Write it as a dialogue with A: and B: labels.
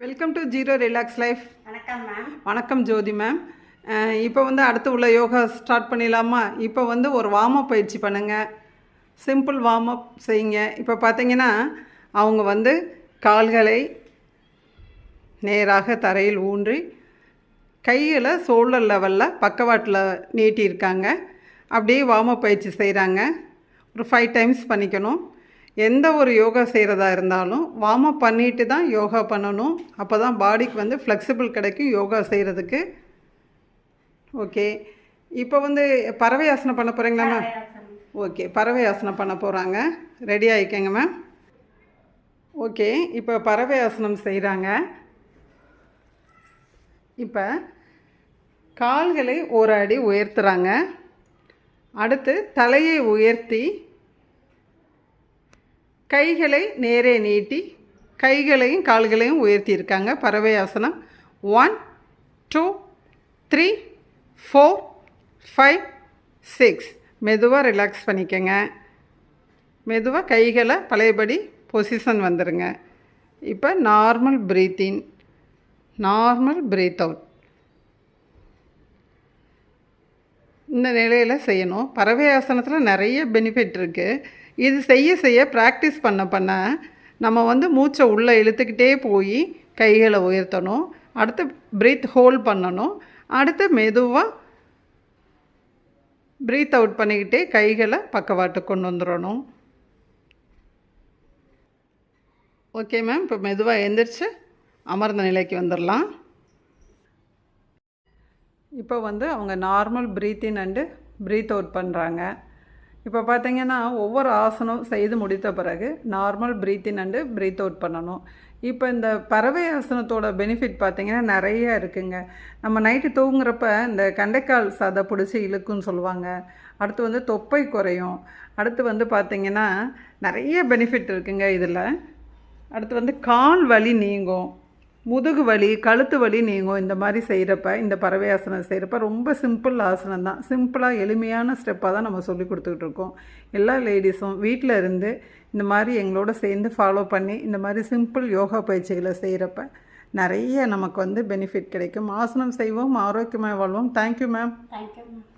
A: Welcome to zero relax life
B: வணக்கம் ma'am
A: வணக்கம் ஜோதி ma'am இப்போ வந்து அடுத்து உள்ள யோகா ஸ்டார்ட் பண்ணிடலாமா? இப்போ வந்து ஒரு வார்ம் அப் பயிற்சி பண்ணுங்கள் சிம்பிள் வார்ம் அப் செய்யுங்க. இப்போ பார்த்தீங்கன்னா அவங்க வந்து கால்களை நேராக தரையில் ஊன்றி கையில் சோல்டர் லெவலில் பக்கவாட்டில் நீட்டியிருக்காங்க. அப்படியே வார்ம் அப் பயிற்சி செய்கிறாங்க ஒரு ஃபைவ் டைம்ஸ் பண்ணிக்கணும். எந்த ஒரு யோகா செய்கிறதா இருந்தாலும் வார்ம் அப் பண்ணிட்டு தான் யோகா பண்ணணும். அப்போ தான் பாடிக்கு வந்து ஃப்ளெக்சிபிள் கிடைக்கும் யோகா செய்கிறதுக்கு ஓகே இப்போ வந்து பறவை ஆசனம் பண்ண போகிறீங்களா மேம் ஓகே பறவை ஆசனம் பண்ண போகிறாங்க ரெடி ஆகிக்கங்க மேம் ஓகே இப்போ பறவை ஆசனம் செய்கிறாங்க இப்போ கால்களை ஒரு அடி உயர்த்துறாங்க. அடுத்து தலையை உயர்த்தி கைகளை நேரே நீட்டி கைகளையும் கால்களையும் உயர்த்தியிருக்காங்க. பறவை ஆசனம் one two three four five six மெதுவாக ரிலாக்ஸ் பண்ணிக்கங்க. மெதுவாக கைகளை பழையபடி பொசிஷன் வந்துடுங்க இப்போ normal breath in normal breath out இந்த நிலையில் செய்யணும். பறவை ஆசனத்தில் நிறைய பெனிஃபிட் இருக்குது இது செய்ய செய்ய ப்ராக்டிஸ் பண்ண பண்ண நம்ம வந்து மூச்சை உள்ளே இழுத்துக்கிட்டே போய் கைகளை உயர்த்தணும். அடுத்து ப்ரீத் ஹோல்ட் பண்ணணும். அடுத்து மெதுவாக ப்ரீத் அவுட் பண்ணிக்கிட்டே கைகளை பக்கவாட்டு கொண்டு வந்துடணும். ஓகே மேம் இப்போ மெதுவாக எழுந்திரிச்சு அமர்ந்த நிலைக்கு வந்துடலாம். இப்போ வந்து அவங்க normal breath in and breath out பண்ணுறாங்க இப்போ பார்த்தீங்கன்னா ஒவ்வொரு ஆசனம் செய்து முடித்த பிறகு normal breath in and breath out பண்ணணும். இப்போ இந்த பறவை ஆசனத்தோட பெனிஃபிட் பார்த்தீங்கன்னா நிறைய இருக்குங்க. நம்ம நைட்டு தூங்குறப்ப இந்த கண்டைக்கால் சதை பிடிச்சி இழுக்குன்னு சொல்லுவாங்க. அடுத்து வந்து தொப்பை குறையும். அடுத்து வந்து பார்த்திங்கன்னா நிறைய பெனிஃபிட் இருக்குங்க இதில். அடுத்து வந்து கால் வலி நீங்கும். முதுகு வலி கழுத்து வலி நீங்கும் இந்த மாதிரி செய்கிறப்ப இந்த பறவை ஆசனம் செய்கிறப்ப ரொம்ப சிம்பிள் ஆசனம் தான். சிம்பிளாக எளிமையான ஸ்டெப்பாக தான் நம்ம சொல்லி கொடுத்துக்கிட்டு இருக்கோம். எல்லா லேடிஸும் வீட்டில் இருந்து இந்த மாதிரி எங்களோட சேர்ந்து ஃபாலோ பண்ணி இந்த மாதிரி சிம்பிள் யோகா பயிற்சிகளை செய்கிறப்ப நிறைய நமக்கு வந்து பெனிஃபிட் கிடைக்கும். ஆசனம் செய்வோம் ஆரோக்கியமாக வாழ்வோம். Thank you ma'am
B: thank you ma'am